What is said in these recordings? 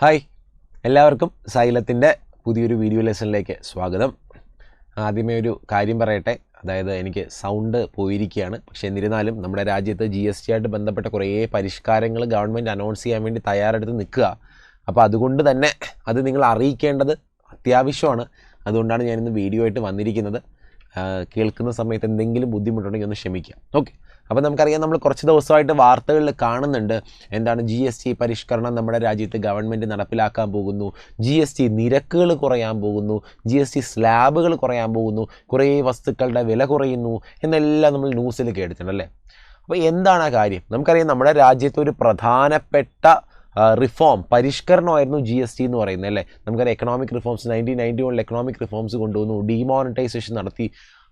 Hi. എല്ലാവർക്കും സൈലത്തിന്റെ പുതിയൊരു video ലെസണിലേക്ക് സ്വാഗതം. ആദ്യമേ ഒരു കാര്യം പറയട്ടെ. അതായത് എനിക്ക് സൗണ്ട് പോയിരിക്കുകയാണ്. പക്ഷേ എന്നിരുന്നാലും നമ്മുടെ രാജ്യത്ത് ജി എസ് ടി ആയിട്ട് ബന്ധപ്പെട്ട കുറേ പരിഷ്കാരങ്ങൾ ഗവൺമെന്റ് അനൗൺസ് ചെയ്യാൻ വേണ്ടി തയ്യാറെടുത്ത് നിൽക്കുക. അപ്പോൾ അതുകൊണ്ട് തന്നെ അത് നിങ്ങൾ അറിയിക്കേണ്ടത് അത്യാവശ്യമാണ്. അതുകൊണ്ടാണ് ഞാനിന്ന് വീഡിയോ ആയിട്ട് വന്നിരിക്കുന്നത്. കേൾക്കുന്ന സമയത്ത് എന്തെങ്കിലും ബുദ്ധിമുട്ടുണ്ടെങ്കിൽ ഒന്ന് ക്ഷമിക്കാം ഓക്കെ. അപ്പോൾ നമുക്കറിയാം നമ്മൾ കുറച്ച് ദിവസമായിട്ട് വാർത്തകളിൽ കാണുന്നുണ്ട്. എന്താണ് ജി എസ് ടി പരിഷ്കരണം നമ്മുടെ രാജ്യത്ത് ഗവൺമെന്റ് നടപ്പിലാക്കാൻ പോകുന്നു. ജി എസ് ടി നിരക്കുകൾ കുറയാൻ പോകുന്നു. ജി എസ് ടി സ്ലാബുകൾ കുറയാൻ പോകുന്നു. കുറേ വസ്തുക്കളുടെ വില കുറയുന്നു എന്നെല്ലാം നമ്മൾ ന്യൂസിൽ കേട്ടിട്ടുണ്ടല്ലേ അപ്പോൾ എന്താണ് ആ കാര്യം? നമുക്കറിയാം നമ്മുടെ രാജ്യത്ത് ഒരു പ്രധാനപ്പെട്ട റിഫോം പരിഷ്കരണമായിരുന്നു ജി എസ് ടി എന്ന് പറയുന്നത് അല്ലേ? നമുക്കറിയാം എക്കണോമിക് റിഫോംസ് നയന്റീൻ നയന്റി വണ്ണിൽ എക്കണോമിക് റിഫോംസ് കൊണ്ടുവന്നു. ഡിമോണിറ്റൈസേഷൻ നടത്തി.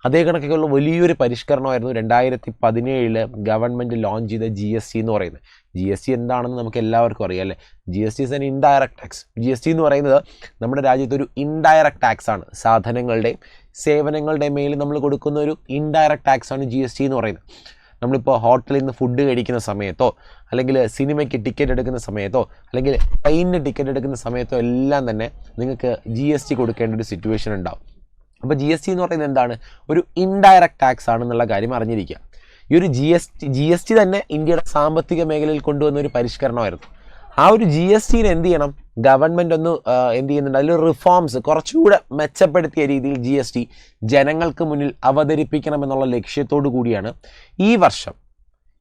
അതേ കണക്കൊക്കെയുള്ള വലിയൊരു പരിഷ്കരണമായിരുന്നു രണ്ടായിരത്തി പതിനേഴിൽ ഗവൺമെന്റ് ലോഞ്ച് ചെയ്ത ജി എസ് ടി എന്ന് പറയുന്നത്. ജി എസ് ടി എന്താണെന്ന് നമുക്ക് എല്ലാവർക്കും അറിയാം അല്ലേ? G S T is an indirect tax G S T എന്ന് പറയുന്നത് നമ്മുടെ രാജ്യത്ത് ഒരു ഇൻഡയറക്ട് ടാക്സ് ആണ്. സാധനങ്ങളുടെയും സേവനങ്ങളുടെയും മേൽ നമ്മൾ കൊടുക്കുന്ന ഒരു ഇൻഡയറക്ട് ടാക്സ് ആണ് ജി എസ് ടി എന്ന് പറയുന്നത്. നമ്മളിപ്പോൾ ഹോട്ടലിൽ നിന്ന് ഫുഡ് കഴിക്കുന്ന സമയത്തോ അല്ലെങ്കിൽ സിനിമയ്ക്ക് ടിക്കറ്റ് എടുക്കുന്ന സമയത്തോ അല്ലെങ്കിൽ ട്രെയിനിന് ടിക്കറ്റ് എടുക്കുന്ന സമയത്തോ എല്ലാം തന്നെ നിങ്ങൾക്ക് ജി എസ് ടി കൊടുക്കേണ്ട ഒരു സിറ്റുവേഷൻ ഉണ്ടാവും. അപ്പോൾ ജി എസ് ടി എന്ന് പറയുന്നത് എന്താണ്? ഒരു ഇൻഡയറക്റ്റ് ടാക്സ് ആണെന്നുള്ള കാര്യം അറിഞ്ഞിരിക്കുക. ഈ ഒരു G S T G S T തന്നെ ഇന്ത്യയുടെ സാമ്പത്തിക മേഖലയിൽ കൊണ്ടുവന്ന ഒരു പരിഷ്കരണമായിരുന്നു. ആ ഒരു ജി എസ് ടിയിൽ എന്ത് ചെയ്യണം? ഗവൺമെന്റ് ഒന്ന് എന്ത് ചെയ്യുന്നുണ്ട്? അതിൽ റിഫോംസ് കുറച്ചുകൂടെ മെച്ചപ്പെടുത്തിയ രീതിയിൽ ജി എസ് ടി ജനങ്ങൾക്ക് മുന്നിൽ അവതരിപ്പിക്കണം എന്നുള്ള ലക്ഷ്യത്തോടു കൂടിയാണ് ഈ വർഷം.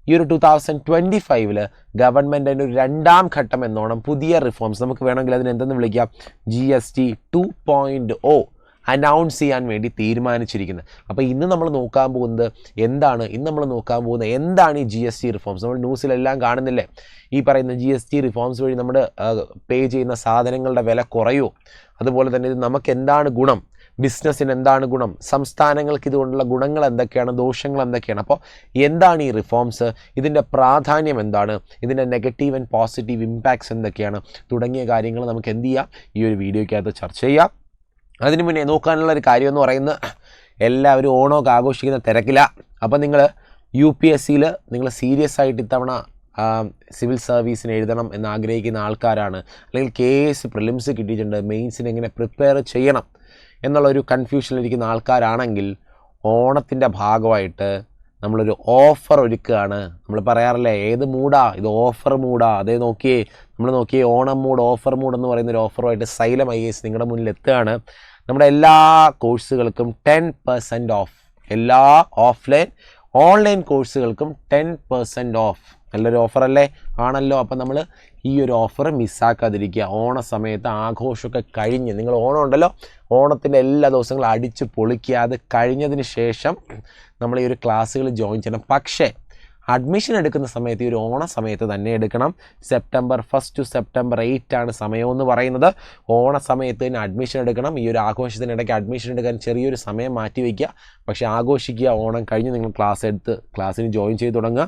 ഈ ഒരു ടു തൗസൻഡ് ട്വന്റി ഫൈവിൽ ഗവൺമെന്റിന്റെ ഒരു രണ്ടാം ഘട്ടം എന്നോണം പുതിയ റിഫോംസ് നമുക്ക് വേണമെങ്കിൽ അതിന് എന്തെന്ന് വിളിക്കാം? G S T two point O announce ചെയ്യാൻ വേണ്ടി തീരുമാനിച്ചിരിക്കുന്നത്. അപ്പോൾ ഇന്ന് നമ്മൾ നോക്കാൻ പോകുന്നത് എന്താണ്? ഇന്ന് നമ്മൾ നോക്കാൻ പോകുന്നത് എന്താണ് ഈ ജി എസ് ടി റിഫോംസ് നമ്മൾ ന്യൂസിലെല്ലാം കാണുന്നില്ലേ? ഈ പറയുന്ന ജി എസ് ടി റിഫോംസ് വഴി നമ്മൾ പേ ചെയ്യുന്ന സാധനങ്ങളുടെ വില കുറയോ? അതുപോലെ തന്നെ ഇത് നമുക്ക് എന്താണ് ഗുണം? ബിസിനസ്സിന് എന്താണ് ഗുണം? സംസ്ഥാനങ്ങൾക്ക് ഇതുകൊണ്ടുള്ള ഗുണങ്ങൾ എന്തൊക്കെയാണ്? ദോഷങ്ങൾ എന്തൊക്കെയാണ്? അപ്പോൾ എന്താണ് ഈ റിഫോംസ് ഇതിന്റെ പ്രാധാന്യം എന്താണ്? ഇതിന്റെ നെഗറ്റീവ് ആൻഡ് പോസിറ്റീവ് ഇമ്പാക്ട്സ് എന്തൊക്കെയാണ്? തുടങ്ങിയ കാര്യങ്ങൾ നമുക്ക് എന്ത് ചെയ്യാം? ഈ ഒരു വീഡിയോയ്ക്കകത്ത് ചർച്ച ചെയ്യാം. അതിനു മുന്നേ നോക്കാനുള്ള ഒരു കാര്യം എന്ന് പറയുന്നത് എല്ലാവരും ഓണമൊക്കെ ആഘോഷിക്കുന്ന തിരക്കില്ല അപ്പം നിങ്ങൾ യു പി എസ് സിയിൽ നിങ്ങൾ സീരിയസ് ആയിട്ട് ഇത്തവണ സിവിൽ സർവീസിന് എഴുതണം എന്ന് ആഗ്രഹിക്കുന്ന ആൾക്കാരാണ്. അല്ലെങ്കിൽ കെ എസ് പ്രിലിംസ് കിട്ടിയിട്ടുണ്ട് മെയിൻസിന് എങ്ങനെ പ്രിപ്പയർ ചെയ്യണം എന്നുള്ളൊരു കൺഫ്യൂഷനിലിരിക്കുന്ന ആൾക്കാരാണെങ്കിൽ ഓണത്തിന്റെ ഭാഗമായിട്ട് നമ്മളൊരു ഓഫർ ഒരുക്കുകയാണ്. നമ്മൾ പറയാറില്ലേ ഏത് മൂടാ ഇത് ഓഫർ മൂടാ അതേ നോക്കിയേ നമ്മൾ നോക്കി ഓണം മൂഡ് ഓഫർ മൂഡ് എന്ന് പറയുന്ന ഒരു ഓഫറുമായിട്ട് സൈലം ഐ എസ് നിങ്ങളുടെ മുന്നിൽ എത്തുകയാണ്. നമ്മുടെ എല്ലാ കോഴ്സുകൾക്കും ടെൻ പെർസെന്റ് ഓഫ് എല്ലാ ഓഫ്ലൈൻ ഓൺലൈൻ കോഴ്സുകൾക്കും ടെൻ പെർസെന്റ് ഓഫ്. നല്ലൊരു ഓഫറല്ലേ? ആണല്ലോ. അപ്പം നമ്മൾ ഈ ഒരു ഓഫർ മിസ്സാക്കാതിരിക്കുക. ഓണ സമയത്ത് ആഘോഷമൊക്കെ കഴിഞ്ഞ് നിങ്ങൾ ഓണം ഉണ്ടല്ലോ ഓണത്തിന്റെ എല്ലാ ദിവസങ്ങളും അടിച്ച് പൊളിക്കുക. അത് കഴിഞ്ഞതിന് ശേഷം നമ്മൾ ഈ ഒരു ക്ലാസ്സുകൾ ജോയിൻ ചെയ്യണം. പക്ഷേ അഡ്മിഷൻ എടുക്കുന്ന സമയത്ത് ഈ ഒരു ഓണ സമയത്ത് തന്നെ എടുക്കണം. September first to September eight ആണ് സമയമെന്ന് പറയുന്നത്. ഓണ സമയത്ത് തന്നെ അഡ്മിഷൻ എടുക്കണം. ഈ ഒരു ആഘോഷത്തിനിടയ്ക്ക് അഡ്മിഷൻ എടുക്കാൻ ചെറിയൊരു സമയം മാറ്റി വയ്ക്കുക. പക്ഷേ ആഘോഷിക്കുക ഓണം കഴിഞ്ഞ് നിങ്ങൾ ക്ലാസ് എടുത്ത് ക്ലാസ്സിന് ജോയിൻ ചെയ്ത് തുടങ്ങുക.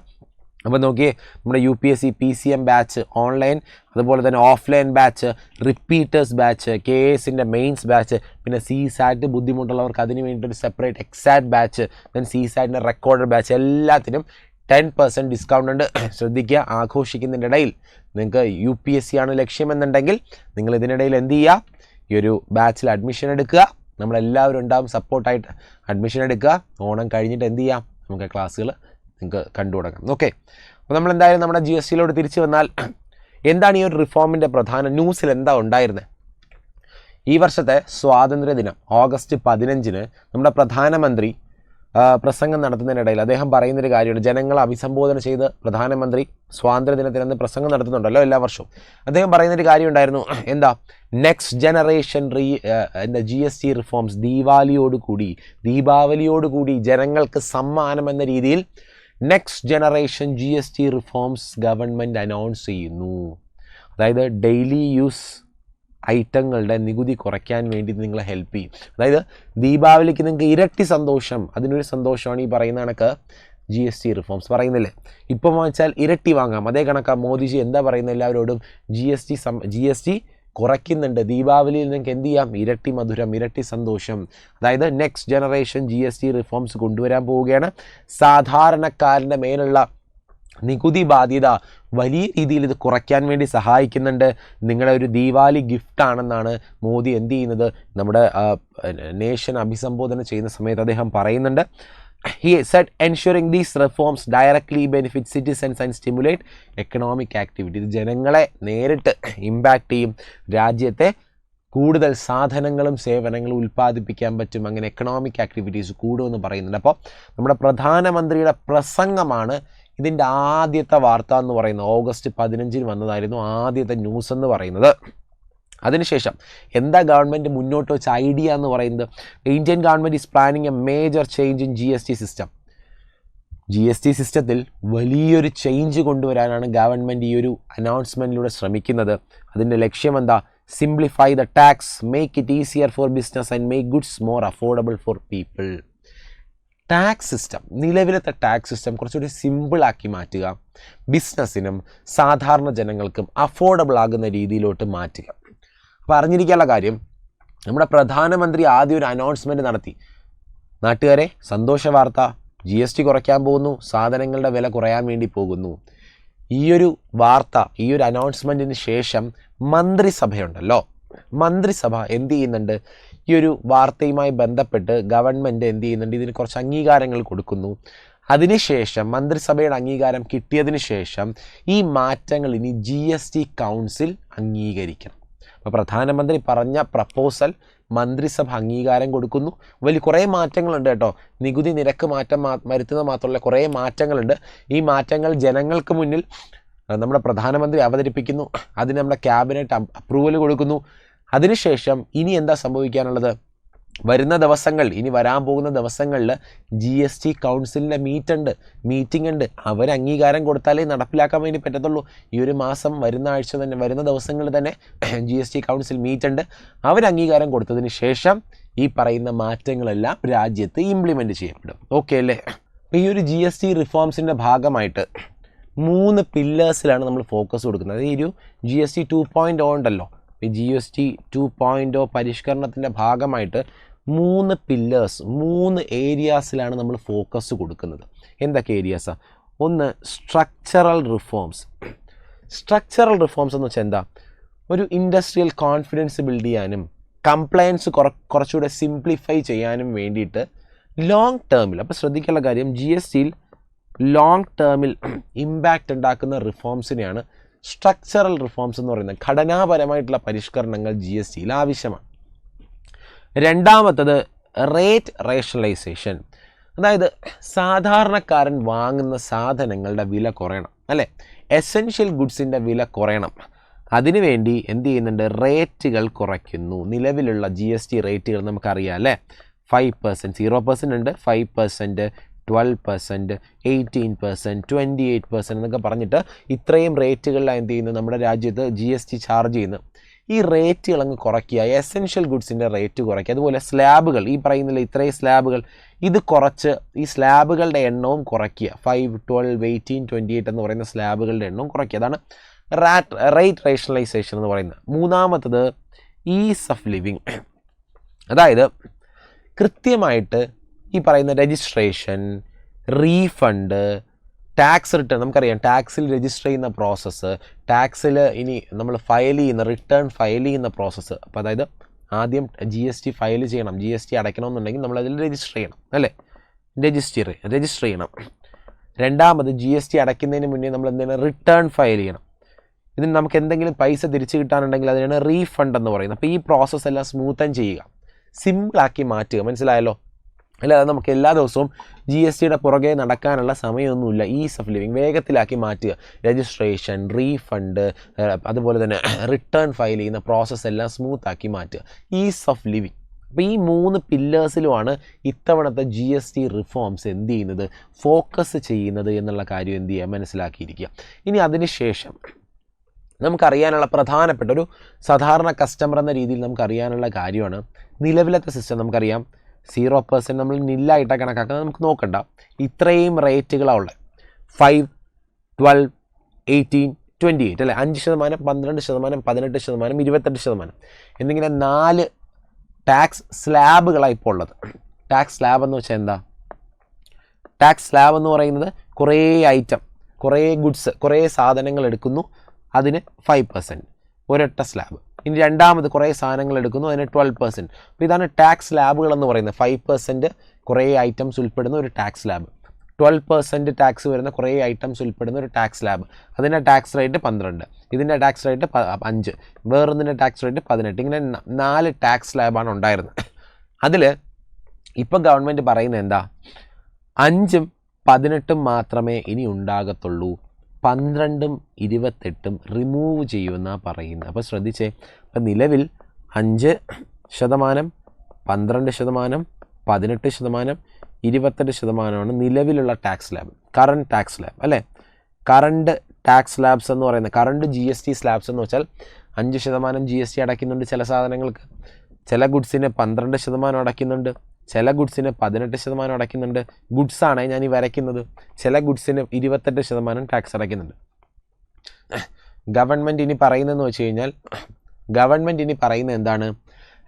അപ്പോൾ നോക്കിയേ നമ്മുടെ U P S C P C M batch online അതുപോലെ തന്നെ offline batch repeaters batch K എസിന്റെ മെയിൻസ് ബാച്ച് പിന്നെ സി സാറ്റ് ബുദ്ധിമുട്ടുള്ളവർക്ക് അതിന് വേണ്ടിയിട്ട് ഒരു separate exact batch then C സാറ്റിന്റെ recorded batch എല്ലാത്തിനും ടെൻ പെർസെന്റ് ഡിസ്കൗണ്ട് ഉണ്ട്. ശ്രദ്ധിക്കുക ആഘോഷിക്കുന്നതിന്റെ ഇടയിൽ നിങ്ങൾക്ക് യു പി എസ് സി ആണ് ലക്ഷ്യമെന്നുണ്ടെങ്കിൽ നിങ്ങൾ ഇതിനിടയിൽ എന്ത് ചെയ്യുക? ഈ ഒരു ബാച്ചിൽ അഡ്മിഷൻ എടുക്കുക. നമ്മളെല്ലാവരും ഉണ്ടാവും സപ്പോർട്ടായിട്ട് അഡ്മിഷൻ എടുക്കുക. ഓണം കഴിഞ്ഞിട്ട് എന്ത് ചെയ്യാം? നമുക്ക് ക്ലാസ്സുകൾ നിങ്ങൾക്ക് കണ്ടു തുടങ്ങാം. ഓക്കെ അപ്പോൾ നമ്മൾ എന്തായാലും നമ്മുടെ ജി എസ് സിയിലോട്ട് തിരിച്ചു വന്നാൽ എന്താണ് ഈ ഒരു റിഫോമിന്റെ പ്രധാന ന്യൂസിൽ എന്താ ഉണ്ടായിരുന്നത് ഈ വർഷത്തെ സ്വാതന്ത്ര്യ ദിനം ഓഗസ്റ്റ് പതിനഞ്ചിന് നമ്മുടെ പ്രധാനമന്ത്രി പ്രസംഗം നടത്തുന്നതിനിടയിൽ അദ്ദേഹം പറയുന്നൊരു കാര്യമാണ് ജനങ്ങളെ അഭിസംബോധന ചെയ്ത് പ്രധാനമന്ത്രി സ്വാതന്ത്ര്യദിനത്തിൽ അന്ന് പ്രസംഗം നടത്തുന്നുണ്ടല്ലോ എല്ലാ വർഷവും. അദ്ദേഹം പറയുന്നൊരു കാര്യം ഉണ്ടായിരുന്നു എന്താ നെക്സ്റ്റ് ജനറേഷൻ റീ എന്താ ജി എസ് ടി റിഫോംസ് ദീപാവലിയോടുകൂടി ദീപാവലിയോടുകൂടി ജനങ്ങൾക്ക് സമ്മാനം എന്ന രീതിയിൽ next generation G S T reforms government announce ചെയ്യുന്നു. അതായത് ഡെയിലി യൂസ് ഐറ്റങ്ങളുടെ നികുതി കുറയ്ക്കാൻ വേണ്ടി നിങ്ങളെ ഹെൽപ്പ് ചെയ്യും. അതായത് ദീപാവലിക്ക് നിങ്ങൾക്ക് ഇരട്ടി സന്തോഷം. അതിനൊരു സന്തോഷമാണ് ഈ പറയുന്ന കണക്ക് ജി എസ് ടി റിഫോംസ് പറയുന്നില്ലേ? ഇപ്പം വാങ്ങിച്ചാൽ ഇരട്ടി വാങ്ങാം. അതേ കണക്കാ മോദിജി എന്താ പറയുന്നത് എല്ലാവരോടും? ജി എസ് ടി സം ജി എസ് ടി കുറയ്ക്കുന്നുണ്ട്. ദീപാവലിയിൽ നിങ്ങൾക്ക് എന്ത് ചെയ്യാം? ഇരട്ടി മധുരം ഇരട്ടി സന്തോഷം. അതായത് next generation G S T reforms കൊണ്ടുവരാൻ പോവുകയാണ്. സാധാരണക്കാരന്റെ മേലുള്ള നികുതി ബാധ്യത വലിയ രീതിയിൽ ഇത് കുറയ്ക്കാൻ വേണ്ടി സഹായിക്കുന്നുണ്ട്. നിങ്ങളുടെ ഒരു ദീപാവലി ഗിഫ്റ്റ് ആണെന്നാണ് മോദി എന്ത് ചെയ്യുന്നത്? നമ്മുടെ നേഷൻ അഭിസംബോധന ചെയ്യുന്ന സമയത്ത് അദ്ദേഹം പറയുന്നുണ്ട്. He said ensuring these reforms directly benefit citizens and stimulate economic activity ഇത് ജനങ്ങളെ നേരിട്ട് ഇമ്പാക്റ്റ് ചെയ്യും. രാജ്യത്തെ കൂടുതൽ സാധനങ്ങളും സേവനങ്ങളും ഉൽപ്പാദിപ്പിക്കാൻ പറ്റും. അങ്ങനെ എക്കണോമിക് ആക്ടിവിറ്റീസ് കൂടുമെന്ന് പറയുന്നുണ്ട്. അപ്പോൾ നമ്മുടെ പ്രധാനമന്ത്രിയുടെ പ്രസംഗമാണ് ഇതിന്റെ ആദ്യത്തെ വാർത്ത എന്ന് പറയുന്നത് ഓഗസ്റ്റ് പതിനഞ്ചിന് വന്നതായിരുന്നു ആദ്യത്തെ ന്യൂസ് എന്ന് പറയുന്നത്. അതിനുശേഷം എന്താ ഗവൺമെന്റ് മുന്നോട്ട് വെച്ച ഐഡിയ എന്ന് പറയുന്നത്? Indian government is planning a major change in G S T system G S T സിസ്റ്റത്തിൽ വലിയൊരു ചേഞ്ച് കൊണ്ടുവരാനാണ് ഗവൺമെന്റ് ഈ ഒരു അനൗൺസ്മെന്റിലൂടെ ശ്രമിക്കുന്നത്. അതിന്റെ ലക്ഷ്യം എന്താ? Simplify the tax make it easier for business and make goods more affordable for people tax system നിലവിലത്തെ ടാക്സ് സിസ്റ്റം കുറച്ചുകൂടി സിമ്പിളാക്കി മാറ്റുക. ബിസിനസ്സിനും സാധാരണ ജനങ്ങൾക്കും അഫോർഡബിൾ ആകുന്ന രീതിയിലോട്ട് മാറ്റുക. അപ്പോൾ അറിഞ്ഞിരിക്കാനുള്ള കാര്യം നമ്മുടെ പ്രധാനമന്ത്രി ആദ്യം ഒരു അനൗൺസ്മെന്റ് നടത്തി. നാട്ടുകാരെ സന്തോഷ വാർത്ത ജി എസ് ടി കുറയ്ക്കാൻ പോകുന്നു സാധനങ്ങളുടെ വില കുറയാൻ വേണ്ടി പോകുന്നു. ഈയൊരു വാർത്ത ഈ ഒരു അനൗൺസ്മെന്റിന് ശേഷം മന്ത്രിസഭയുണ്ടല്ലോ. മന്ത്രിസഭ എന്ത് ചെയ്യുന്നുണ്ട്? ഈ ഒരു വാർത്തയുമായി ബന്ധപ്പെട്ട് ഗവൺമെന്റ് എന്ത് ചെയ്യുന്നുണ്ട്? ഇതിന് കുറച്ച് അംഗീകാരങ്ങൾ കൊടുക്കുന്നു. അതിനുശേഷം മന്ത്രിസഭയുടെ അംഗീകാരം കിട്ടിയതിന് ശേഷം ഈ മാറ്റങ്ങൾ ഇനി ജി എസ് ടി കൗൺസിൽ അംഗീകരിക്കണം. അപ്പോൾ പ്രധാനമന്ത്രി പറഞ്ഞ പ്രപ്പോസൽ മന്ത്രിസഭ അംഗീകാരം കൊടുക്കുന്നു. വലിയ കുറേ മാറ്റങ്ങളുണ്ട് കേട്ടോ. നികുതി നിരക്ക് മാറ്റം മാ വരുത്തുന്നത് മാത്രമല്ല കുറേ മാറ്റങ്ങളുണ്ട്. ഈ മാറ്റങ്ങൾ ജനങ്ങൾക്ക് മുന്നിൽ നമ്മുടെ പ്രധാനമന്ത്രി അവതരിപ്പിക്കുന്നു. അതിന് നമ്മുടെ ക്യാബിനറ്റ് അപ്രൂവൽ കൊടുക്കുന്നു. അതിനുശേഷം ഇനി എന്താ സംഭവിക്കാനുള്ളത്? വരുന്ന ദിവസങ്ങൾ ഇനി വരാൻ പോകുന്ന ദിവസങ്ങളിൽ ജി എസ് ടി കൗൺസിലിന്റെ മീറ്റ് ഉണ്ട് മീറ്റിംഗ് ഉണ്ട്. അവർ അംഗീകാരം കൊടുത്താലേ നടപ്പിലാക്കാൻ വേണ്ടി പറ്റത്തുള്ളൂ. ഈ ഒരു മാസം വരുന്ന ആഴ്ച തന്നെ വരുന്ന ദിവസങ്ങളിൽ തന്നെ G S T council meet ഉണ്ട്. അവർ അംഗീകാരം കൊടുത്തതിന് ശേഷം ഈ പറയുന്ന മാറ്റങ്ങളെല്ലാം രാജ്യത്ത് ഇംപ്ലിമെന്റ് ചെയ്യപ്പെടും. ഓക്കെ അല്ലേ? ഈ ഒരു ജി എസ് ടി റിഫോംസിന്റെ ഭാഗമായിട്ട് മൂന്ന് പില്ലേഴ്സിലാണ് നമ്മൾ ഫോക്കസ് കൊടുക്കുന്നത്. ഈ ഒരു G S T two point ഉണ്ടല്ലോ. G S T two point oh പരിഷ്കരണത്തിന്റെ ഭാഗമായിട്ട് മൂന്ന് പില്ലേഴ്സ് മൂന്ന് ഏരിയാസിലാണ് നമ്മൾ ഫോക്കസ് കൊടുക്കുന്നത്. എന്തൊക്കെ ഏരിയാസാണ് ഒന്ന് സ്ട്രക്ചറൽ റിഫോംസ് സ്ട്രക്ചറൽ റിഫോംസ് എന്ന് വെച്ചാൽ എന്താ? ഒരു ഇൻഡസ്ട്രിയൽ കോൺഫിഡൻസ് ബിൽഡ് ചെയ്യാനും കംപ്ലയൻസ് കുറ കുറച്ചുകൂടെ സിംപ്ലിഫൈ ചെയ്യാനും വേണ്ടിയിട്ട് ലോങ് ടേമിൽ അപ്പോൾ ശ്രദ്ധിക്കേണ്ട കാര്യം ജി എസ് ടിയിൽ ലോങ് ടേമിൽ ഇമ്പാക്റ്റ് ഉണ്ടാക്കുന്ന റിഫോംസിനെയാണ് സ്ട്രക്ചറൽ റിഫോംസ് എന്ന് പറയുന്നത് ഘടനാപരമായിട്ടുള്ള പരിഷ്കരണങ്ങൾ ജി എസ് ടിയിൽ ആവശ്യമാണ്. രണ്ടാമത്തത് റേറ്റ് റേഷണലൈസേഷൻ അതായത് സാധാരണക്കാരൻ വാങ്ങുന്ന സാധനങ്ങളുടെ വില കുറയണം അല്ലേ? എസെൻഷ്യൽ ഗുഡ്സിന്റെ വില കുറയണം. അതിനുവേണ്ടി എന്ത് ചെയ്യുന്നുണ്ട്? റേറ്റുകൾ കുറയ്ക്കുന്നു. നിലവിലുള്ള ജി എസ് ടി റേറ്റുകൾ നമുക്കറിയാം അല്ലേ? ഫൈവ് പെർസെന്റ് സീറോ പെർസെന്റ് ഉണ്ട്. Five percent twelve percent eighteen percent twenty eight percent എന്നൊക്കെ പറഞ്ഞിട്ട് ഇത്രയും റേറ്റുകളിലാണ് എന്ത് ചെയ്യുന്നത് നമ്മുടെ രാജ്യത്ത് ജി എസ് ടി ചാർജ് ചെയ്യുന്നത്. ഈ റേറ്റുകൾ അങ്ങ് കുറയ്ക്കുക എസെൻഷ്യൽ ഗുഡ്സിന്റെ റേറ്റ് കുറയ്ക്കുക അതുപോലെ സ്ലാബുകൾ ഈ പറയുന്നില്ല ഇത്രയും സ്ലാബുകൾ ഇത് കുറച്ച് ഈ സ്ലാബുകളുടെ എണ്ണവും കുറയ്ക്കുക. Five twelve eighteen twenty eight എന്ന് പറയുന്ന സ്ലാബുകളുടെ എണ്ണവും കുറയ്ക്കുക. അതാണ് റാറ്റ് റേറ്റ് റേഷണലൈസേഷൻ എന്ന് പറയുന്നത്. മൂന്നാമത്തത് ഈസ് ഓഫ് ലിവിങ് അതായത് കൃത്യമായിട്ട് ഈ പറയുന്ന രജിസ്ട്രേഷൻ റീഫണ്ട് ടാക്സ് റിട്ടേൺ നമുക്കറിയാം ടാക്സിൽ രജിസ്റ്റർ ചെയ്യുന്ന പ്രോസസ്സ് ടാക്സിൽ ഇനി നമ്മൾ ഫയൽ ചെയ്യുന്ന റിട്ടേൺ ഫയൽ ചെയ്യുന്ന പ്രോസസ്സ് അപ്പോൾ അതായത് ആദ്യം ജി എസ് ടി ഫയൽ ചെയ്യണം. ജി എസ് ടി അടയ്ക്കണമെന്നുണ്ടെങ്കിൽ നമ്മൾ അതിൽ രജിസ്റ്റർ ചെയ്യണം അല്ലേ? രജിസ്റ്റർ രജിസ്റ്റർ ചെയ്യണം. രണ്ടാമത് ജി എസ് ടി അടയ്ക്കുന്നതിന് മുന്നേ നമ്മൾ എന്തെങ്കിലും റിട്ടേൺ ഫയൽ ചെയ്യണം. ഇതിന് നമുക്ക് എന്തെങ്കിലും പൈസ തിരിച്ചു കിട്ടാനുണ്ടെങ്കിൽ അതിനാണ് റീഫണ്ട് എന്ന് പറയുന്നത്. അപ്പോൾ ഈ പ്രോസസ്സ് എല്ലാം സ്മൂത്തൻ ചെയ്യുക. സിമ്പിളാക്കി മാറ്റുക. മനസ്സിലായല്ലോ? അല്ലാതെ നമുക്ക് എല്ലാ ദിവസവും ജി എസ് ടിയുടെ പുറകെ നടക്കാനുള്ള സമയമൊന്നുമില്ല. ഈസ് ഓഫ് ലിവിങ് വേഗത്തിലാക്കി മാറ്റുക. രജിസ്ട്രേഷൻ റീഫണ്ട് അതുപോലെ തന്നെ റിട്ടേൺ ഫയൽ ചെയ്യുന്ന പ്രോസസ്സ് എല്ലാം സ്മൂത്താക്കി മാറ്റുക. ഈസ് ഓഫ് ലിവിങ് അപ്പോൾ ഈ മൂന്ന് പില്ലേഴ്സിലുമാണ് ഇത്തവണത്തെ ജി എസ് ടി റിഫോംസ് എന്ത് ചെയ്യുന്നത്? ഫോക്കസ് ചെയ്യുന്നത് എന്നുള്ള കാര്യം എന്ത് ചെയ്യുക? മനസ്സിലാക്കിയിരിക്കുക. ഇനി അതിനുശേഷം നമുക്കറിയാനുള്ള പ്രധാനപ്പെട്ട ഒരു സാധാരണ കസ്റ്റമർ എന്ന രീതിയിൽ നമുക്കറിയാനുള്ള കാര്യമാണ് നിലവിലത്തെ സിസ്റ്റം നമുക്കറിയാം. സീറോ പെർസെന്റ് നമ്മൾ നില്ലായിട്ടാണ് കണക്കാക്കുന്നത്. നമുക്ക് നോക്കണ്ട. ഇത്രയും റേറ്റുകളാണ് ഉള്ളത്. Five twelve eighteen twenty eight അല്ലേ? അഞ്ച് ശതമാനം പന്ത്രണ്ട് ശതമാനം പതിനെട്ട് ശതമാനം ഇരുപത്തെട്ട് ശതമാനം. എന്നിങ്ങനെ നാല് ടാക്സ് സ്ലാബുകളാണ് ഇപ്പോൾ ഉള്ളത്. ടാക്സ് സ്ലാബ് എന്ന് വെച്ചാൽ എന്താ? ടാക്സ് സ്ലാബ് എന്ന് പറയുന്നത് കുറേ ഐറ്റം കുറേ ഗുഡ്സ് കുറേ സാധനങ്ങൾ എടുക്കുന്നു. അതിന് ഫൈവ് പെർസെന്റ് ഒരൊറ്റ സ്ലാബ് ഇനി രണ്ടാമത് കുറേ സാധനങ്ങൾ എടുക്കുന്നു. അതിന് ട്വൽവ് പെർസെന്റ് അപ്പോൾ ഇതാണ് ടാക്സ് ലാബുകൾ എന്ന് പറയുന്നത്. ഫൈവ് പെർസെന്റ് കുറേ ഐറ്റംസ് ഉൾപ്പെടുന്ന ഒരു tax slab twelve percent tax വരുന്ന കുറേ ഐറ്റംസ് ഉൾപ്പെടുന്ന ഒരു ടാക്സ് ലാബ് അതിന്റെ ടാക്സ് റേറ്റ് പന്ത്രണ്ട്. ഇതിന്റെ ടാക്സ് റേറ്റ് അഞ്ച്. വേറൊന്നിന്റെ ടാക്സ് റേറ്റ് പതിനെട്ട്. ഇങ്ങനെ നാല് ടാക്സ് ലാബാണ് ഉണ്ടായിരുന്നത്. അതിൽ ഇപ്പം ഗവൺമെന്റ് പറയുന്നത് എന്താ? അഞ്ചും പതിനെട്ടും മാത്രമേ ഇനി ഉണ്ടാകത്തുള്ളൂ. പന്ത്രണ്ടും ഇരുപത്തെട്ടും റിമൂവ് ചെയ്യുമെന്നാണ് പറയുന്നത്. അപ്പോൾ ശ്രദ്ധിച്ചേ ഇപ്പം നിലവിൽ അഞ്ച് ശതമാനം പന്ത്രണ്ട് ശതമാനം പതിനെട്ട് ശതമാനം ഇരുപത്തെട്ട് ശതമാനമാണ് നിലവിലുള്ള tax slab current tax slab അല്ലേ? കറണ്ട് ടാക്സ് ലാബ്സ് എന്ന് പറയുന്നത് current G S T slabs എന്ന് വെച്ചാൽ അഞ്ച് ശതമാനം ജി എസ് ടി അടയ്ക്കുന്നുണ്ട് ചില സാധനങ്ങൾക്ക്. ചില ഗുഡ്സിന് പന്ത്രണ്ട് ശതമാനം അടയ്ക്കുന്നുണ്ട്. ചില ഗുഡ്സിന് പതിനെട്ട് ശതമാനം അടയ്ക്കുന്നുണ്ട്. ഗുഡ്സാണ് ഞാൻ ഈ വരയ്ക്കുന്നത്. ചില ഗുഡ്സിന് ഇരുപത്തെട്ട് ശതമാനം ടാക്സ് അടയ്ക്കുന്നുണ്ട്. ഗവൺമെന്റ് ഇനി പറയുന്നതെന്ന് വെച്ച് കഴിഞ്ഞാൽ ഗവൺമെന്റ് ഇനി പറയുന്നത് എന്താണ്?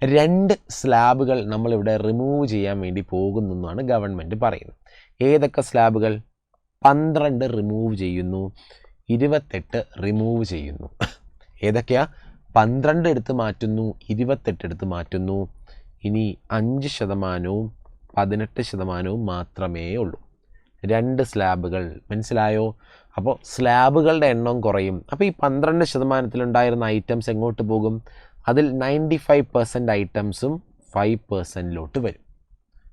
രണ്ട് സ്ലാബുകൾ നമ്മളിവിടെ റിമൂവ് ചെയ്യാൻ വേണ്ടി പോകുന്നെന്നാണ് ഗവൺമെന്റ് പറയുന്നത്. ഏതൊക്കെ സ്ലാബുകൾ? പന്ത്രണ്ട് റിമൂവ് ചെയ്യുന്നു ഇരുപത്തെട്ട് റിമൂവ് ചെയ്യുന്നു. ഏതൊക്കെയാ? പന്ത്രണ്ട് എടുത്ത് മാറ്റുന്നു ഇരുപത്തെട്ട് എടുത്ത് മാറ്റുന്നു. ഇനി അഞ്ച് ശതമാനവും പതിനെട്ട് ശതമാനവും മാത്രമേ ഉള്ളൂ. രണ്ട് സ്ലാബുകൾ. മനസ്സിലായോ? അപ്പോൾ സ്ലാബുകളുടെ എണ്ണം കുറയും. അപ്പോൾ ഈ പന്ത്രണ്ട് ശതമാനത്തിലുണ്ടായിരുന്ന ഐറ്റംസ് എങ്ങോട്ട് പോകും? അതിൽ നയന്റി ഫൈവ് പെർസെന്റ് ഐറ്റംസും ഫൈവ് പെർസെന്റിലോട്ട് വരും.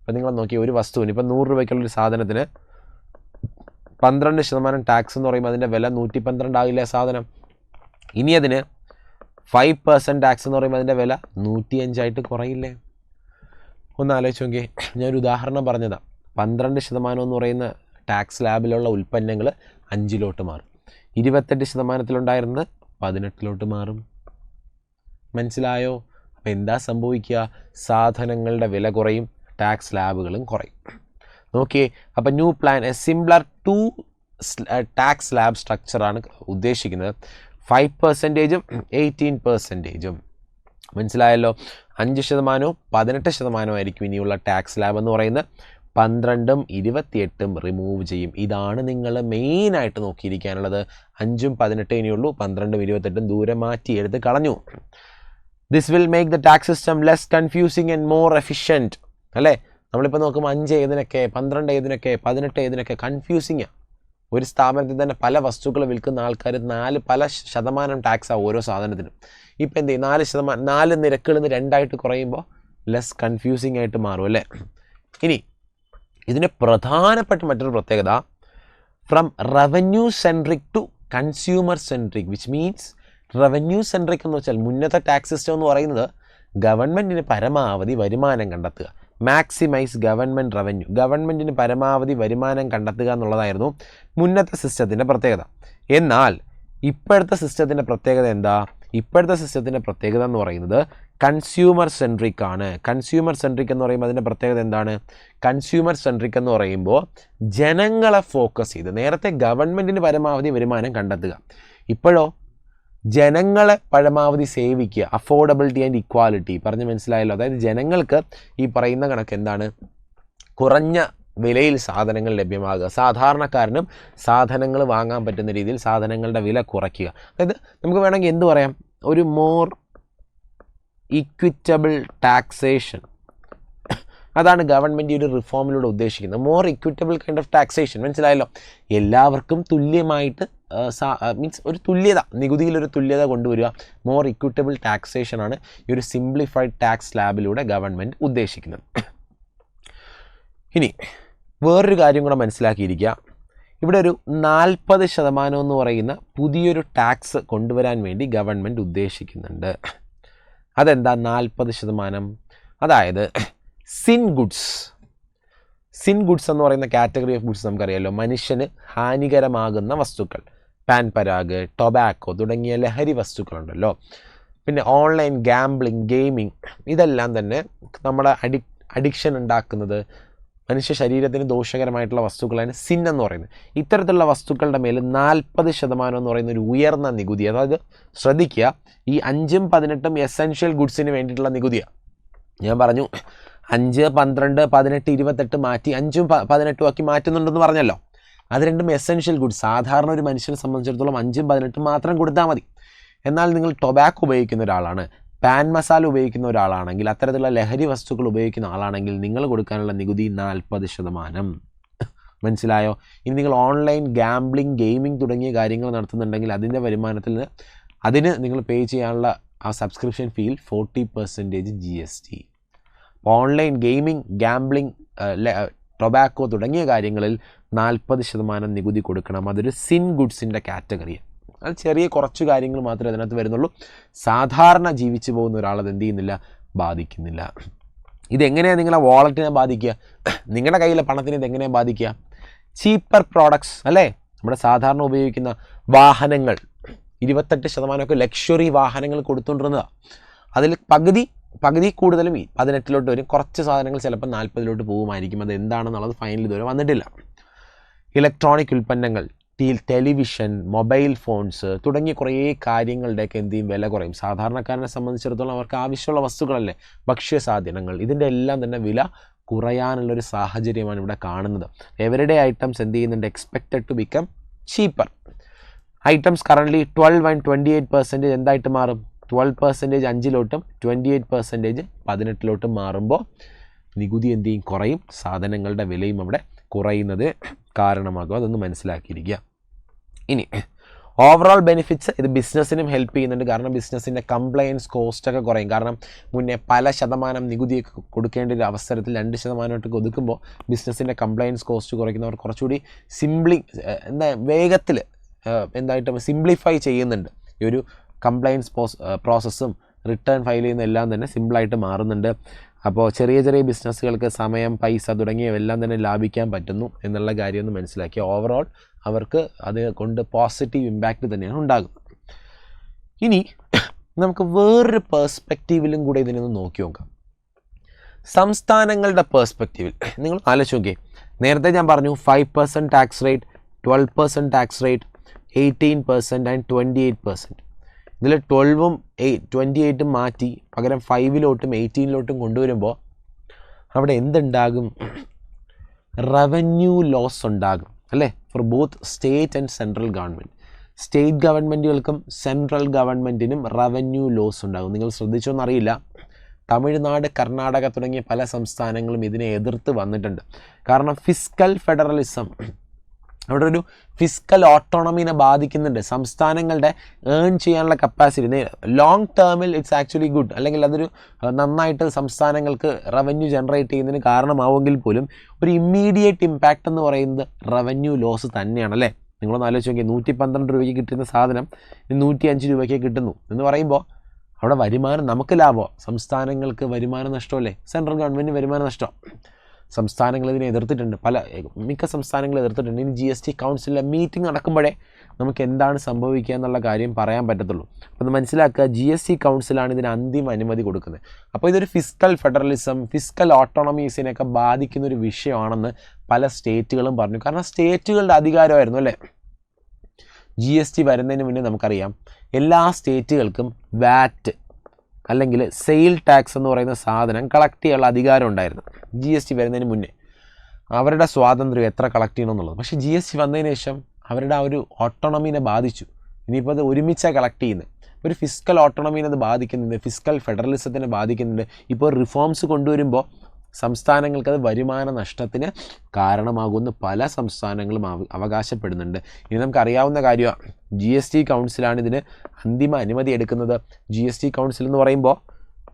അപ്പോൾ നിങ്ങൾ നോക്കി ഒരു വസ്തുവിന് ഇപ്പം നൂറ് രൂപയ്ക്കുള്ളൊരു സാധനത്തിന് പന്ത്രണ്ട് ശതമാനം ടാക്സ് എന്ന് പറയുമ്പോൾ അതിന്റെ വില നൂറ്റി പന്ത്രണ്ടാകില്ലേ സാധനം? ഇനി അതിന് ഫൈവ് പെർസെന്റ് ടാക്സ് എന്ന് പറയുമ്പോൾ അതിന്റെ വില നൂറ്റിയഞ്ചായിട്ട് കുറയില്ലേ? ഒന്ന് ആലോചിച്ച് നോക്കി ഞാനൊരു ഉദാഹരണം പറഞ്ഞതാണ് പന്ത്രണ്ട് ശതമാനം എന്ന് പറയുന്ന ടാക്സ് ലാബിലുള്ള ഉൽപ്പന്നങ്ങൾ അഞ്ചിലോട്ട് മാറും. ഇരുപത്തെട്ട് ശതമാനത്തിലുണ്ടായിരുന്നത് പതിനെട്ടിലോട്ട് മാറും. മനസ്സിലായോ? അപ്പോൾ എന്താ സംഭവിക്കുക? സാധനങ്ങളുടെ വില കുറയും ടാക്സ് ലാബുകളും കുറയും. നോക്കിയേ അപ്പോൾ new plan a simpler two tax slab സ്ട്രക്ചറാണ് ഉദ്ദേശിക്കുന്നത്. ഫൈവ് പെർസെന്റേജും എയ്റ്റീൻ പെർസെന്റേജും. മനസ്സിലായല്ലോ? അഞ്ച് ശതമാനവും പതിനെട്ട് ശതമാനവും ആയിരിക്കും ഇനിയുള്ള ടാക്സ് ലാബ് എന്ന് പറയുന്നത്. പന്ത്രണ്ടും ഇരുപത്തിയെട്ടും റിമൂവ് ചെയ്യും. ഇതാണ് നിങ്ങൾ മെയിനായിട്ട് നോക്കിയിരിക്കാനുള്ളത്. അഞ്ചും പതിനെട്ടും ഇനിയുള്ളൂ പന്ത്രണ്ടും ഇരുപത്തെട്ടും ദൂരെ മാറ്റി എടുത്ത് കളഞ്ഞു. This will make the tax system less confusing and more efficient അല്ലേ? നമ്മളിപ്പോൾ നോക്കുമ്പോൾ അഞ്ച് ഏതിനൊക്കെ പന്ത്രണ്ട് ഏതിനൊക്കെ പതിനെട്ട് ഏതിനൊക്കെ കൺഫ്യൂസിങ് ഒരു സ്ഥാപനത്തിൽ തന്നെ പല വസ്തുക്കൾ വിൽക്കുന്ന ആൾക്കാർ നാല് പല ശതമാനം ടാക്സാണ് ഓരോ സാധനത്തിനും. ഇപ്പം എന്ത് ചെയ്യും? നാല് ശതമാനം നാല് നിരക്കുകളിൽ നിന്ന് രണ്ടായിട്ട് കുറയുമ്പോൾ ലെസ് കൺഫ്യൂസിങ് ആയിട്ട് മാറും അല്ലേ? ഇനി ഇതിന്റെ പ്രധാനപ്പെട്ട മറ്റൊരു പ്രത്യേകത from revenue centric to consumer centric which means revenue centric എന്ന് വെച്ചാൽ മുന്നത്തെ ടാക്സ് സിസ്റ്റം എന്ന് പറയുന്നത് ഗവൺമെന്റിന് പരമാവധി വരുമാനം കണ്ടെത്തുക. മാക്സിമൈസ് ഗവൺമെന്റ് റവന്യൂ ഗവൺമെന്റിന് പരമാവധി വരുമാനം കണ്ടെത്തുക എന്നുള്ളതായിരുന്നു മുന്നത്തെ സിസ്റ്റത്തിന്റെ പ്രത്യേകത. എന്നാൽ ഇപ്പോഴത്തെ സിസ്റ്റത്തിന്റെ പ്രത്യേകത എന്താ? ഇപ്പോഴത്തെ സിസ്റ്റത്തിന്റെ പ്രത്യേകത എന്ന് പറയുന്നത് കൺസ്യൂമർ സെൻട്രിക് ആണ്. കൺസ്യൂമർ സെൻട്രിക് എന്ന് പറയുമ്പോൾ അതിന്റെ പ്രത്യേകത എന്താണ്? കൺസ്യൂമർ സെൻട്രിക് എന്ന് പറയുമ്പോൾ ജനങ്ങളെ ഫോക്കസ് ചെയ്ത് നേരത്തെ ഗവൺമെന്റിന് പരമാവധി വരുമാനം കണ്ടെത്തുക. ഇപ്പോഴോ ജനങ്ങളെ പരമാവധി സേവിക്കുക. അഫോർഡബിലിറ്റി ആൻഡ് ഇക്വാലിറ്റി പറഞ്ഞ് മനസ്സിലായല്ലോ? അതായത് ജനങ്ങൾക്ക് ഈ പറയുന്ന കണക്ക് എന്താണ്? കുറഞ്ഞ വിലയിൽ സാധനങ്ങൾ ലഭ്യമാകുക. സാധാരണക്കാരനും സാധനങ്ങൾ വാങ്ങാൻ പറ്റുന്ന രീതിയിൽ സാധനങ്ങളുടെ വില കുറയ്ക്കുക. അതായത് നമുക്ക് വേണമെങ്കിൽ എന്ത് പറയാം? ഒരു മോർ ഇക്വിറ്റബിൾ ടാക്സേഷൻ അതാണ് ഗവൺമെന്റ് ഒരു റിഫോമിലൂടെ ഉദ്ദേശിക്കുന്നത്. More equitable kind of taxation മനസ്സിലായല്ലോ? എല്ലാവർക്കും തുല്യമായിട്ട് മീൻസ് ഒരു തുല്യത നികുതിയിലൊരു തുല്യത കൊണ്ടുവരിക മോർ ഇക്വിറ്റബിൾ ടാക്സേഷൻ ആണ് ഈ ഒരു സിംപ്ലിഫൈഡ് ടാക്സ് സ്ലാബിലൂടെ ഗവൺമെന്റ് ഉദ്ദേശിക്കുന്നത്. ഇനി വേറൊരു കാര്യം കൂടെ മനസ്സിലാക്കിയിരിക്കുക. ഇവിടെ ഒരു നാൽപ്പത് ശതമാനം എന്ന് പറയുന്ന പുതിയൊരു ടാക്സ് കൊണ്ടുവരാൻ വേണ്ടി ഗവൺമെന്റ് ഉദ്ദേശിക്കുന്നുണ്ട്. അതെന്താ നാൽപ്പത് ശതമാനം? അതായത് സിൻ ഗുഡ്സ് സിൻ ഗുഡ്സ് എന്ന് പറയുന്ന കാറ്റഗറി ഓഫ് ഗുഡ്സ് നമുക്കറിയാമല്ലോ മനുഷ്യന് ഹാനികരമാകുന്ന വസ്തുക്കൾ. പാൻ പരാഗ് ടൊബാക്കോ തുടങ്ങിയ ലഹരി വസ്തുക്കളുണ്ടല്ലോ. പിന്നെ ഓൺലൈൻ ഗാംബ്ലിംഗ് ഗെയിമിംഗ് ഇതെല്ലാം തന്നെ നമ്മുടെ അഡി അഡിക്ഷൻ ഉണ്ടാക്കുന്നത് മനുഷ്യ ശരീരത്തിന് ദോഷകരമായിട്ടുള്ള വസ്തുക്കളാണ് സിൻ എന്ന് പറയുന്നത്. ഇത്തരത്തിലുള്ള വസ്തുക്കളുടെ മേൽ നാൽപ്പത് ശതമാനം എന്ന് പറയുന്ന ഒരു ഉയർന്ന നികുതി അതായത് ശ്രദ്ധിക്കുക ഈ അഞ്ചും പതിനെട്ടും എസെൻഷ്യൽ ഗുഡ്സിന് വേണ്ടിയിട്ടുള്ള നികുതിയാണ് ഞാൻ പറഞ്ഞു അഞ്ച് പന്ത്രണ്ട് പതിനെട്ട് ഇരുപത്തെട്ട് മാറ്റി അഞ്ചും പതിനെട്ടും ആക്കി മാറ്റുന്നുണ്ടെന്ന് പറഞ്ഞല്ലോ. അത് രണ്ടും എസെൻഷ്യൽ ഗുഡ്സ് സാധാരണ ഒരു മനുഷ്യനെ സംബന്ധിച്ചിടത്തോളം അഞ്ചും പതിനെട്ടും മാത്രം കൊടുത്താൽ മതി. എന്നാൽ നിങ്ങൾ ടൊബാക്കോ ഉപയോഗിക്കുന്ന ഒരാളാണ് പാൻ മസാല ഉപയോഗിക്കുന്ന ഒരാളാണെങ്കിൽ അത്തരത്തിലുള്ള ലഹരി വസ്തുക്കൾ ഉപയോഗിക്കുന്ന ആളാണെങ്കിൽ നിങ്ങൾ കൊടുക്കാനുള്ള നികുതി നാൽപ്പത് ശതമാനം. മനസ്സിലായോ? ഇനി നിങ്ങൾ ഓൺലൈൻ ഗാംബ്ലിംഗ് ഗെയിമിംഗ് തുടങ്ങിയ കാര്യങ്ങൾ നടത്തുന്നുണ്ടെങ്കിൽ അതിന്റെ വരുമാനത്തിൽ അതിന് നിങ്ങൾ പേ ചെയ്യാനുള്ള ആ subscription fee forty percentage G S T online gaming gambling tobacco തുടങ്ങിയ കാര്യങ്ങളിൽ നാൽപ്പത് ശതമാനം നികുതി കൊടുക്കണം. അതൊരു സിൻ ഗുഡ്സിന്റെ കാറ്റഗറിയാണ് അത് ചെറിയ കുറച്ച് കാര്യങ്ങൾ മാത്രമേ അതിനകത്ത് വരുന്നുള്ളൂ. സാധാരണ ജീവിച്ചു പോകുന്ന ഒരാൾ അത് എന്ത് ചെയ്യുന്നില്ല? ബാധിക്കുന്നില്ല. ഇതെങ്ങനെയാണ് നിങ്ങളെ വാളറ്റിനെ ബാധിക്കുക? നിങ്ങളുടെ കയ്യിലെ പണത്തിനെ ഇതെങ്ങനെയാണ് ബാധിക്കുക? ചീപ്പർ പ്രോഡക്ട്സ് അല്ലേ? നമ്മുടെ സാധാരണ ഉപയോഗിക്കുന്ന വാഹനങ്ങൾ. ഇരുപത്തെട്ട് ശതമാനമൊക്കെ ലക്ഷറി വാഹനങ്ങൾ കൊടുത്തുകൊണ്ടിരുന്നതാണ് അതിൽ പകുതി പകുതി കൂടുതലും പതിനെട്ടിലോട്ട് വരും. കുറച്ച് സാധനങ്ങൾ ചിലപ്പോൾ നാൽപ്പതിലോട്ട് പോകുമായിരിക്കും. അത് എന്താണെന്നുള്ളത് ഫൈനൽ ഇതുവരെ വന്നിട്ടില്ല. ഇലക്ട്രോണിക് ഉൽപ്പന്നങ്ങൾ ടെലിവിഷൻ മൊബൈൽ ഫോൺസ് തുടങ്ങിയ കുറേ കാര്യങ്ങളുടെയൊക്കെ എന്ത് ചെയ്യും? വില കുറയും. സാധാരണക്കാരനെ സംബന്ധിച്ചിടത്തോളം അവർക്ക് ആവശ്യമുള്ള വസ്തുക്കളല്ലേ? ഭക്ഷ്യസാധനങ്ങൾ ഇതിന്റെ എല്ലാം തന്നെ വില കുറയാനുള്ളൊരു സാഹചര്യമാണ് ഇവിടെ കാണുന്നത്. എവരുടെ ഐറ്റംസ് എന്ത് ചെയ്യുന്നുണ്ട്? Expected to become cheaper items currently twelve and twenty eight percentage എന്തായിട്ട് മാറും? ട്വൽവ് പെർസെന്റേജ് അഞ്ചിലോട്ടും ട്വന്റി എയ്റ്റ് പെർസെന്റേജ് പതിനെട്ടിലോട്ടും മാറുമ്പോൾ നികുതി എന്ത് ചെയ്യും? കുറയും. സാധനങ്ങളുടെ വിലയും അവിടെ കുറയുന്നത് കാരണമാകും. അതൊന്ന് മനസ്സിലാക്കിയിരിക്കുക. ഇനി ഓവറോൾ ബെനിഫിറ്റ്സ് ഇത് ബിസിനസ്സിനും ഹെൽപ്പ് ചെയ്യുന്നുണ്ട്. കാരണം ബിസിനസ്സിന്റെ കംപ്ലയൻസ് കോസ്റ്റ് ഒക്കെ കുറയും. കാരണം മുന്നേ പല ശതമാനം നികുതി കൊടുക്കേണ്ട ഒരു അവസരത്തിൽ രണ്ട് ശതമാനമായിട്ട് ഒതുക്കുമ്പോൾ ബിസിനസ്സിന്റെ കംപ്ലയൻസ് കോസ്റ്റ് കുറയ്ക്കുന്നവർ കുറച്ചുകൂടി സിംപ്ലി എന്താ വേഗത്തിൽ എന്തായിട്ട് സിംപ്ലിഫൈ ചെയ്യുന്നുണ്ട്. ഈ ഒരു കംപ്ലയൻസ് പ്രോസസ്സും റിട്ടേൺ ഫയൽ ചെയ്യുന്ന എല്ലാം തന്നെ സിമ്പിളായിട്ട് മാറുന്നുണ്ട്. അപ്പോൾ ചെറിയ ചെറിയ ബിസിനസ്സുകൾക്ക് സമയം പൈസ തുടങ്ങിയവെല്ലാം തന്നെ ലാഭിക്കാൻ പറ്റുന്നു എന്നുള്ള കാര്യം ഒന്ന് മനസ്സിലാക്കി. ഓവറോൾ അവർക്ക് അത് കൊണ്ട് പോസിറ്റീവ് ഇമ്പാക്റ്റ് തന്നെയാണ് ഉണ്ടാകുന്നത്. ഇനി നമുക്ക് വേറൊരു പേഴ്സ്പെക്റ്റീവിലും കൂടെ ഇതിനൊന്ന് നോക്കി നോക്കാം. സംസ്ഥാനങ്ങളുടെ പേഴ്സ്പെക്റ്റീവിൽ നിങ്ങൾ ആലോചിച്ച് നോക്കിയേ. നേരത്തെ ഞാൻ പറഞ്ഞു five percent tax rate twelve percent tax rate eighteen percent and twenty eight percent ഇതിൽ ട്വൽവും എയ്റ്റ് ട്വന്റി എയ്റ്റും മാറ്റി പകരം ഫൈവിലോട്ടും എയ്റ്റീനിലോട്ടും കൊണ്ടുവരുമ്പോൾ അവിടെ എന്തുണ്ടാകും? റവന്യൂ ലോസ് ഉണ്ടാകും അല്ലേ? For both state and central government state ഗവൺമെന്റുകൾക്കും central ഗവൺമെന്റിനും റവന്യൂ ലോസ് ഉണ്ടാകും. നിങ്ങൾ ശ്രദ്ധിച്ചോന്നറിയില്ല തമിഴ്നാട് കർണാടക തുടങ്ങിയ പല സംസ്ഥാനങ്ങളും ഇതിനെ എതിർത്ത് വന്നിട്ടുണ്ട്. കാരണം ഫിസ്ക്കൽ ഫെഡറലിസം അവിടെ ഒരു ഫിസിക്കൽ ഓട്ടോണമിനെ ബാധിക്കുന്നുണ്ട്. സംസ്ഥാനങ്ങളുടെ ഏൺ ചെയ്യാനുള്ള കപ്പാസിറ്റി ലോങ് ടേമിൽ ഇറ്റ്സ് ആക്ച്വലി ഗുഡ് അല്ലെങ്കിൽ അതൊരു നന്നായിട്ട് സംസ്ഥാനങ്ങൾക്ക് റവന്യൂ ജനറേറ്റ് ചെയ്യുന്നതിന് കാരണമാവുമെങ്കിൽ പോലും ഒരു ഇമ്മീഡിയറ്റ് ഇമ്പാക്റ്റ് എന്ന് പറയുന്നത് റവന്യൂ ലോസ് തന്നെയാണ് അല്ലേ? നിങ്ങളൊന്ന് ആലോചിച്ച് നോക്കിയാൽ നൂറ്റി പന്ത്രണ്ട് രൂപയ്ക്ക് കിട്ടുന്ന സാധനം നൂറ്റി അഞ്ച് രൂപയ്ക്ക് കിട്ടുന്നു. എന്ന് പറയുമ്പോൾ അവിടെ വരുമാനം നമുക്ക് ലാഭമോ. സംസ്ഥാനങ്ങൾക്ക് വരുമാന നഷ്ടമല്ലേ? സെൻട്രൽ ഗവൺമെന്റിന് വരുമാന നഷ്ടം. സംസ്ഥാനങ്ങൾ ഇതിനെ എതിർത്തിട്ടുണ്ട്. പല മിക്ക സംസ്ഥാനങ്ങൾ എതിർത്തിട്ടുണ്ട്. ഇനി ജി എസ് ടി കൗൺസിലിലെ മീറ്റിംഗ് നടക്കുമ്പോഴേ നമുക്ക് എന്താണ് സംഭവിക്കുക എന്നുള്ള കാര്യം പറയാൻ പറ്റത്തുള്ളൂ. അപ്പോൾ മനസ്സിലാക്കുക ജി എസ് ടി കൗൺസിലാണ് ഇതിന് അന്തിമ അനുമതി കൊടുക്കുന്നത്. അപ്പോൾ ഇതൊരു ഫിസ്കൽ ഫെഡറലിസം ഫിസ്ക്കൽ ഓട്ടോണമീസിനെയൊക്കെ ബാധിക്കുന്ന ഒരു വിഷയമാണെന്ന് പല സ്റ്റേറ്റുകളും പറഞ്ഞു. കാരണം സ്റ്റേറ്റുകളുടെ അധികാരമായിരുന്നു അല്ലേ? ജി എസ് ടി വരുന്നതിന് മുന്നേ നമുക്കറിയാം എല്ലാ സ്റ്റേറ്റുകൾക്കും വാറ്റ് അല്ലെങ്കിൽ സെയിൽ ടാക്സ് എന്ന് പറയുന്ന സാധനം കളക്ട് ചെയ്യാനുള്ള അധികാരം ഉണ്ടായിരുന്നു. ജി എസ് ടി വരുന്നതിന് മുന്നേ. അവരുടെ സ്വാതന്ത്ര്യം എത്ര കളക്ട് ചെയ്യണമെന്നുള്ളത് പക്ഷേ ജി എസ് ടി വന്നതിന് ശേഷം അവരുടെ ആ ഒരു ഓട്ടോണമീനെ ബാധിച്ചു. ഇനിയിപ്പോൾ അത് ഒരുമിച്ചാണ് കളക്ട് ചെയ്യുന്നത്. ഒരു ഫിസിക്കൽ ഓട്ടോണമീനെ അത് ബാധിക്കുന്നുണ്ട്. ഫിസിക്കൽ ഫെഡറലിസത്തിനെ ബാധിക്കുന്നുണ്ട്. ഇപ്പോൾ റിഫോംസ് കൊണ്ടുവരുമ്പോൾ സംസ്ഥാനങ്ങൾക്ക് അത് വരുമാന നഷ്ടത്തിന് കാരണമാകുമെന്ന് പല സംസ്ഥാനങ്ങളും അവ അവകാശപ്പെടുന്നുണ്ട്. ഇനി നമുക്കറിയാവുന്ന കാര്യമാണ് ജി എസ് ടി കൗൺസിലാണ് ഇതിന് അന്തിമ അനുമതി എടുക്കുന്നത്. ജി എസ് ടി കൗൺസിൽ എന്ന് പറയുമ്പോൾ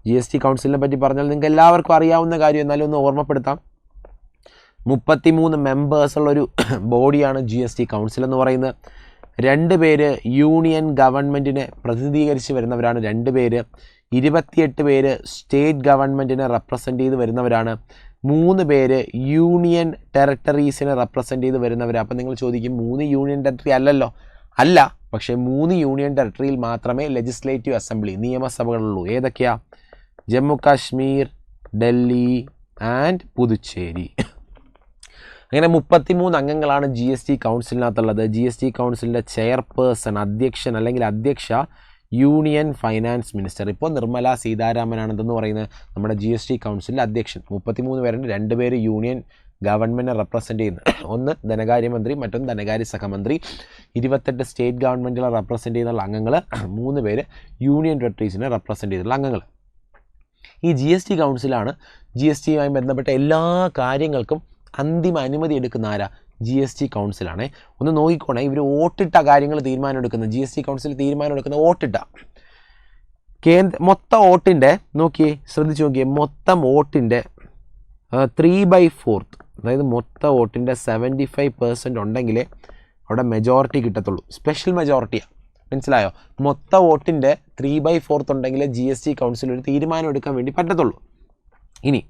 ജി എസ് ടി കൗൺസിലിനെ പറ്റി പറഞ്ഞാൽ നിങ്ങൾക്ക് എല്ലാവർക്കും അറിയാവുന്ന കാര്യം എന്നാലും ഒന്ന് ഓർമ്മപ്പെടുത്താം. മുപ്പത്തിമൂന്ന് മെമ്പേഴ്സുള്ളൊരു ബോഡിയാണ് ജി എസ് ടി കൗൺസിൽ എന്ന് പറയുന്നത്. രണ്ട് പേര് യൂണിയൻ ഗവൺമെന്റിനെ പ്രതിനിധീകരിച്ച് വരുന്നവരാണ് രണ്ട് പേര്. ഇരുപത്തിയെട്ട് പേര് സ്റ്റേറ്റ് ഗവൺമെന്റിനെ റെപ്രസെന്റ് ചെയ്ത് വരുന്നവരാണ്. മൂന്ന് പേര് യൂണിയൻ ടെറിട്ടറീസിനെ റെപ്രസെന്റ് ചെയ്ത് വരുന്നവരാണ് അപ്പം നിങ്ങൾ ചോദിക്കും മൂന്ന് യൂണിയൻ ടെറിട്ടറി അല്ലല്ലോ? അല്ല പക്ഷേ മൂന്ന് യൂണിയൻ ടെറിട്ടറിയിൽ മാത്രമേ ലെജിസ്ലേറ്റീവ് അസംബ്ലി നിയമസഭകളുള്ളൂ. ഏതൊക്കെയാ? ജമ്മു കാശ്മീർ ഡൽഹി ആൻഡ് പുതുച്ചേരി. അങ്ങനെ മുപ്പത്തിമൂന്ന് അംഗങ്ങളാണ് ജി എസ് ടി കൗൺസിലിനകത്തുള്ളത്. ജി എസ് ടി കൗൺസിലിന്റെ ചെയർപേഴ്സൺ അധ്യക്ഷൻ അല്ലെങ്കിൽ അധ്യക്ഷ യൂണിയൻ ഫൈനാൻസ് മിനിസ്റ്റർ. ഇപ്പോൾ നിർമ്മല സീതാരാമനാണ് എന്തെന്ന് പറയുന്നത് നമ്മുടെ ജി എസ് ടി കൗൺസിലിന്റെ അധ്യക്ഷൻ. മുപ്പത്തിമൂന്ന് പേരുണ്ട് രണ്ട് പേര് യൂണിയൻ ഗവൺമെന്റിനെ റെപ്രസെന്റ് ചെയ്യുന്നത് ഒന്ന് ധനകാര്യമന്ത്രി മറ്റൊന്ന് ധനകാര്യ സഹമന്ത്രി. ഇരുപത്തെട്ട് സ്റ്റേറ്റ് ഗവൺമെന്റുകളെ റെപ്രസെന്റ് ചെയ്യുന്നുള്ള അംഗങ്ങൾ മൂന്ന് പേര് യൂണിയൻ ടെറിട്ടറീസിനെ റെപ്രസെന്റ് ചെയ്തിട്ടുള്ള അംഗങ്ങൾ ഈ ജി എസ് ടി കൗൺസിലാണ് ജി എസ് ടിയുമായി ബന്ധപ്പെട്ട എല്ലാ കാര്യങ്ങൾക്കും അന്തിമ അനുമതി എടുക്കുന്ന ആരാ? ജി എസ് ടി കൗൺസിലാണ് ഒന്ന് നോക്കിക്കോണേ ഇവർ വോട്ടിട്ട കാര്യങ്ങൾ തീരുമാനം എടുക്കുന്നത് ജി എസ് ടി കൗൺസിൽ തീരുമാനം എടുക്കുന്ന വോട്ടിട്ട. കേന്ദ്ര മൊത്തം വോട്ടിന്റെ നോക്കിയേ ശ്രദ്ധിച്ച് നോക്കിയേ മൊത്തം വോട്ടിന്റെ ത്രീ ബൈ ഫോർത്ത് അതായത് മൊത്തം വോട്ടിന്റെ സെവന്റി ഫൈവ് പെർസെന്റ് ഉണ്ടെങ്കിൽ അവിടെ മെജോറിറ്റി കിട്ടത്തുള്ളൂ. സ്പെഷ്യൽ മെജോറിറ്റിയാണ് മനസ്സിലായോ? മൊത്തം വോട്ടിന്റെ ത്രീ ബൈ ഫോർത്ത് ഉണ്ടെങ്കിൽ ജി എസ് ടി കൗൺസിൽ ഒരു തീരുമാനം എടുക്കാൻ വേണ്ടി പറ്റത്തുള്ളൂ. ഇനി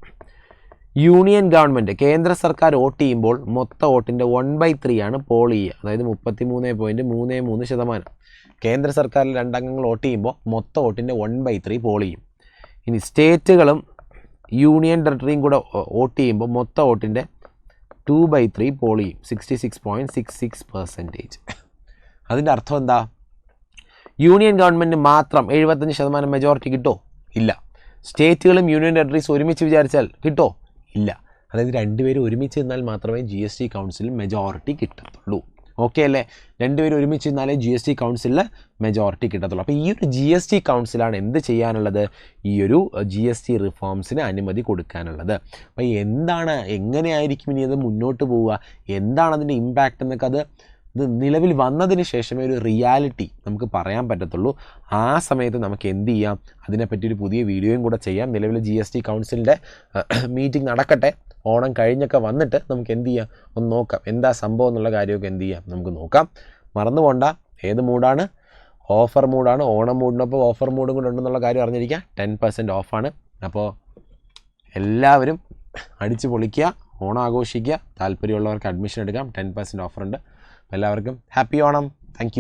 യൂണിയൻ ഗവൺമെന്റ് കേന്ദ്ര സർക്കാർ വോട്ട് ചെയ്യുമ്പോൾ മൊത്തം വോട്ടിന്റെ വൺ ബൈ ത്രീ ആണ് പോൾ ചെയ്യുക. അതായത് മുപ്പത്തി മൂന്ന് പോയിന്റ് മൂന്ന് മൂന്ന് ശതമാനം. കേന്ദ്ര സർക്കാരിൽ രണ്ടംഗങ്ങൾ വോട്ട് ചെയ്യുമ്പോൾ മൊത്തം വോട്ടിന്റെ വൺ ബൈ ത്രീ പോൾ ചെയ്യും. ഇനി സ്റ്റേറ്റുകളും യൂണിയൻ ടെറിട്ടറിയും കൂടെ വോട്ട് ചെയ്യുമ്പോൾ മൊത്തം വോട്ടിന്റെ ടു ബൈ ത്രീ പോൾ ചെയ്യും. Sixty six point six six percentage അതിന്റെ അർത്ഥം എന്താ? യൂണിയൻ ഗവൺമെന്റ് മാത്രം എഴുപത്തഞ്ച് ശതമാനം മെജോറിറ്റി കിട്ടോ? ഇല്ല. സ്റ്റേറ്റുകളും യൂണിയൻ ടെറിട്ടറീസ് ഒരുമിച്ച് വിചാരിച്ചാൽ കിട്ടോ? ഇല്ല. അതായത് രണ്ടുപേരും ഒരുമിച്ച് നിന്നാൽ മാത്രമേ ജി എസ് ടി കൗൺസിലിൽ മെജോറിറ്റി കിട്ടത്തുള്ളൂ. ഓക്കെ അല്ലേ? രണ്ടുപേരും ഒരുമിച്ച് നിന്നാലേ ജി എസ് ടി കൗൺസിലിൽ മെജോറിറ്റി കിട്ടത്തുള്ളൂ. അപ്പോൾ ഈ ഒരു ജി എസ് ടി കൗൺസിലാണ് എന്ത് ചെയ്യാനുള്ളത്? ഈ ഒരു ജി എസ് ടി റിഫോംസിന് അനുമതി കൊടുക്കാനുള്ളത്. അപ്പോൾ എന്താണ് എങ്ങനെയായിരിക്കും ഇനി അത് മുന്നോട്ട് പോവുക? എന്താണ് അതിന്റെ ഇമ്പാക്റ്റ് എന്നൊക്കെ അത് ഇത് നിലവിൽ വന്നതിന് ശേഷമേ ഒരു റിയാലിറ്റി നമുക്ക് പറയാൻ പറ്റത്തുള്ളൂ. ആ സമയത്ത് നമുക്ക് എന്ത് ചെയ്യാം? അതിനെപ്പറ്റി ഒരു പുതിയ വീഡിയോയും കൂടെ ചെയ്യാം. നിലവിൽ ജി എസ് ടി കൗൺസിലിന്റെ മീറ്റിംഗ് നടക്കട്ടെ. ഓണം കഴിഞ്ഞൊക്കെ വന്നിട്ട് നമുക്ക് എന്ത് ചെയ്യാം? ഒന്ന് നോക്കാം. എന്താ സംഭവം എന്നുള്ള കാര്യമൊക്കെ എന്ത് ചെയ്യാം? നമുക്ക് നോക്കാം. മറന്നു പോണ്ട. ഏത് മൂഡാണ്? ഓഫർ മൂഡാണ്. ഓണം മൂഡിനൊപ്പം ഓഫർ മൂഡും കൂടെ ഉണ്ടെന്നുള്ള കാര്യം അറിഞ്ഞിരിക്കുക ടെൻ പെർസെന്റ് ഓഫാണ്. അപ്പോൾ എല്ലാവരും അടിച്ചു പൊളിക്കുക ഓണം ആഘോഷിക്കുക. താല്പര്യമുള്ളവർക്ക് അഡ്മിഷൻ എടുക്കാം. ടെൻ പെർസെന്റ് ഓഫറുണ്ട്. എല്ലാവർക്കും ഹാപ്പി ഓണം. താങ്ക്